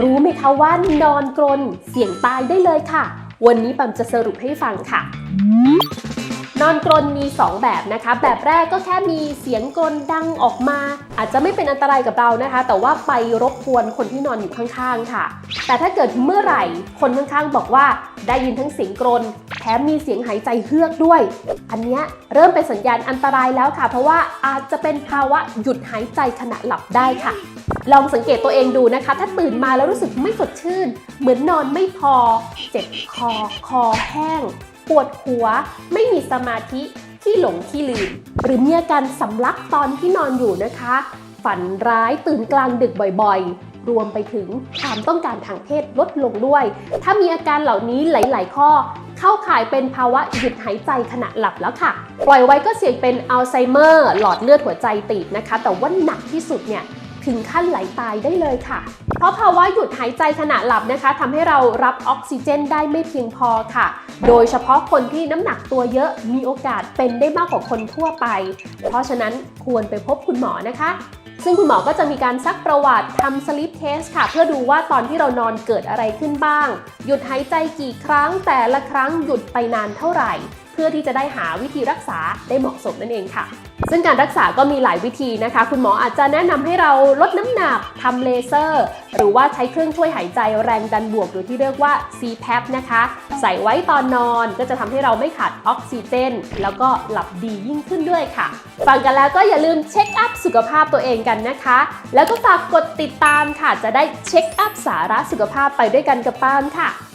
รู้ไหมคะว่านอนกรนเสี่ยงตายได้เลยค่ะ วันนี้ปัมจะสรุปให้ฟังค่ะ นอนกรนมี 2 แบบนะคะ แบบแรกก็แค่มีเสียงกรนดังออกมา อาจจะไม่เป็นอันตรายกับเรานะคะ แต่ว่าไปรบกวนคนที่นอนอยู่ข้างๆค่ะ แต่ถ้าเกิดเมื่อไหร่คนข้างๆบอกว่าได้ยินทั้งเสียงกรน ถมมีเสียงหายใจเฮือกด้วย อันนี้เริ่มเป็นสัญญาณอันตรายแล้วค่ะ เพราะว่าอาจจะเป็นภาวะหยุดหายใจขณะหลับได้ค่ะ ลองสังเกตตัวเองดูนะคะ ถ้าตื่นมาแล้วรู้สึกไม่สดชื่น เหมือนนอนไม่พอ เจ็บคอ คอแห้ง ปวดหัว ไม่มีสมาธิขี้หลงขี้ลืม หรือมีอาการสำลักตอนที่นอนอยู่นะคะ ฝันร้ายตื่นกลางดึกบ่อยๆรวมไปถึงความต้องการทางเพศลดลงด้วย ถ้ามีอาการเหล่านี้หลาย ๆ ข้อ เข้าข่ายเป็นภาวะหยุดหายใจขณะหลับแล้วค่ะ ปล่อยไว้ก็เสี่ยงเป็นอัลไซเมอร์ หลอดเลือดหัวใจตีบนะคะ แต่ว่าหนักที่สุดเนี่ยถึงขั้นไหลตายได้เลยค่ะ เพราะภาวะหยุดหายใจขณะหลับนะคะทำให้เรารับออกซิเจนได้ไม่เพียงพอค่ะ โดยเฉพาะคนที่น้ำหนักตัวเยอะมีโอกาสเป็นได้มากกว่าคนทั่วไป เพราะฉะนั้นควรไปพบคุณหมอนะคะ ซึ่งคุณหมอก็จะมีการซักประวัติทำสลิปเทสค่ะ เพื่อดูว่าตอนที่เรานอนเกิดอะไรขึ้นบ้าง หยุดหายใจกี่ครั้ง แต่ละครั้งหยุดไปนานเท่าไหร่ เพื่อที่จะได้หาวิธีรักษาได้เหมาะสมนั่นเองค่ะ ซึ่งการรักษาก็มีหลายวิธีนะคะ คุณหมออาจจะแนะนำให้เราลดน้ำหนักทำเลเซอร์ หรือว่าใช้เครื่องช่วยหายใจแรงดันบวก หรือที่เรียกว่า CPAP นะคะ ใส่ไว้ตอนนอนก็จะทำให้เราไม่ขาดออกซิเจน แล้วก็หลับดียิ่งขึ้นด้วยค่ะ ฟังกันแล้วก็อย่าลืมเช็คอัพสุขภาพตัวเองกันนะคะ แล้วก็ฝากกดติดตามค่ะจะได้เช็คอัพสาระสุขภาพไปด้วยกันกับป้ามค่ะ